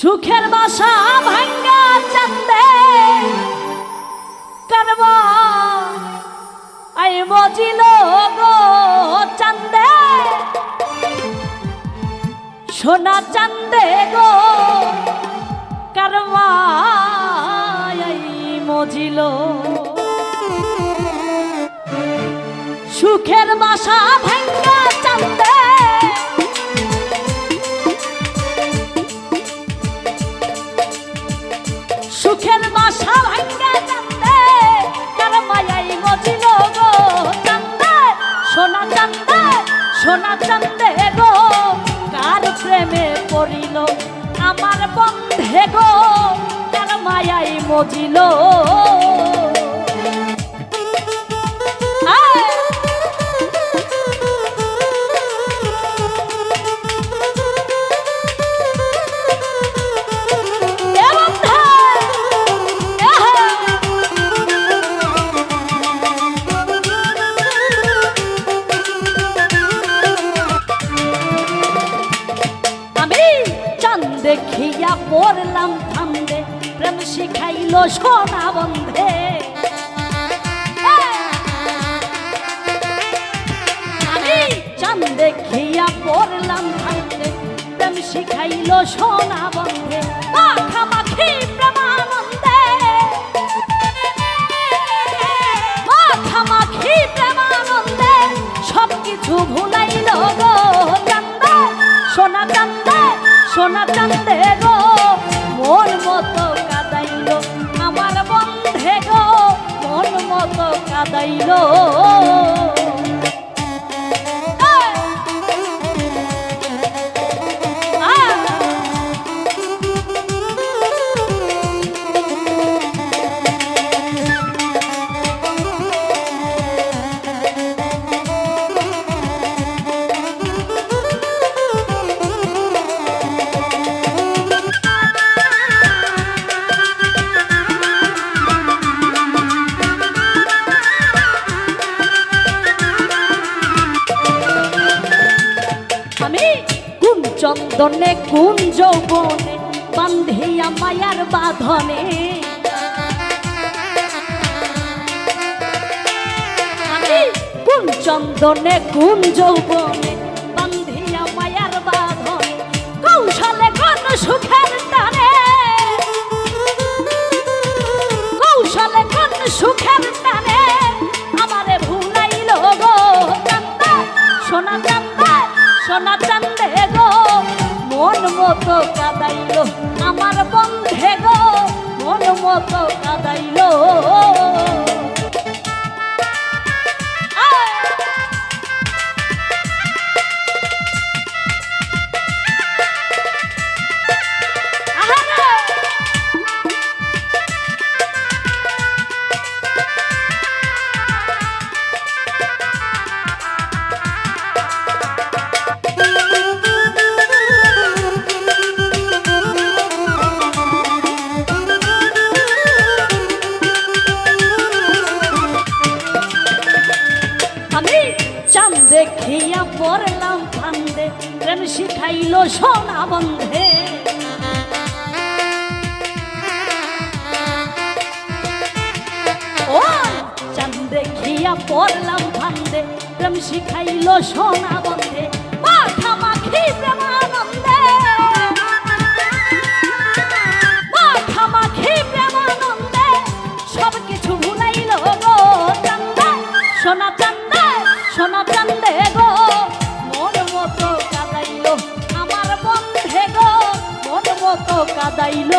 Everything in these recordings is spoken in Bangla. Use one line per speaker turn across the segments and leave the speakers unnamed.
সুখের বাসা ভাঙ্গা চান্দে। করব আই গো চান্দে। সোনা চান্দে গো করবাই মজিল। সুখের বাসা ভাঙ্গা সোনা চন্দে গো কার প্রেমে পড়িল? আমার বন্ধে গো তার মায়াই মজিল। পড়লাম থামবে। প্রেম শিখাইল সোনা বন্ধে। আমি খেয়া দেখিয়া পড়লাম থামবে। প্রেম শিখাইল সোনা বন্ধে। মাখামাখি প্রেমানন্দে আমি কোন চন্দনে, কোন যৌবনে বান্ধিয়া মায়ার বাঁধনে? আমি কোন চন্দনে, কোন যৌবনে বান্ধিয়া মায়ার বাঁধনে? কৌশলে কোন সুখের টানে কৌশলে কোন সুখের টানে আমারে ভুলাইল গো সোনা সোনা চান্দে গো মন মতো কাদাইল আমার বন্ধে গো মন মতো কাদাইল। দেখিয়া পড়লাম ফান্দে প্রেম শিখাইল সোনা বন্ধে। ও চান দেখিয়া পড়লাম ফান্দে প্রেম শিখাইল সোনা বন্ধে। মাখামাখি প্রেমানন্দে কাদাইল।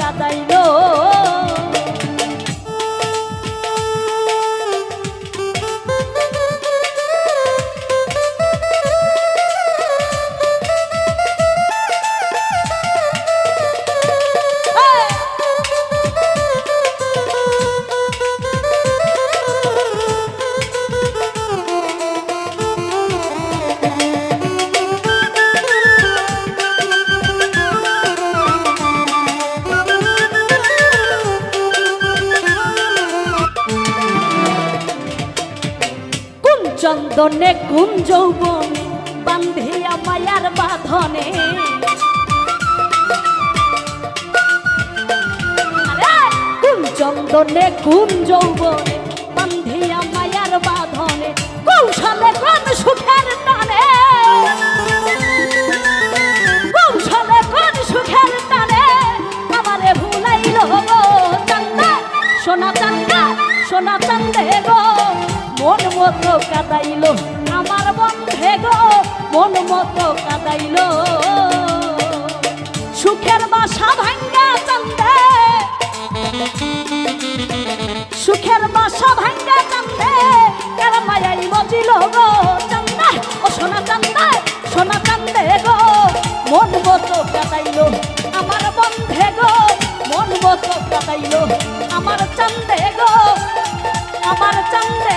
কাদাইল। কোন কুম যৌবনে বান্ধিয়া মায়ার বাঁধনে। চন্দনে কুম যৌবনে বান্ধিয়া মায়ার বাঁধনে। কৌশলে কোন মতো কাদাইল। আমার বন্ধে গো মন মতো কাদাইল। সুখের বাসা ভাঙ্গা চন্দে। সুখের বাসা ভাঙ্গা চন্দে। কার মায়াই মজিল গো, চন্দা। ও সোনা চন্দে সোনা চন্দে গো মন মতো কাদাইল। আমার বন্ধে গো মন মতো কাদাইল। আমার চন্দে গো, আমার চন্দে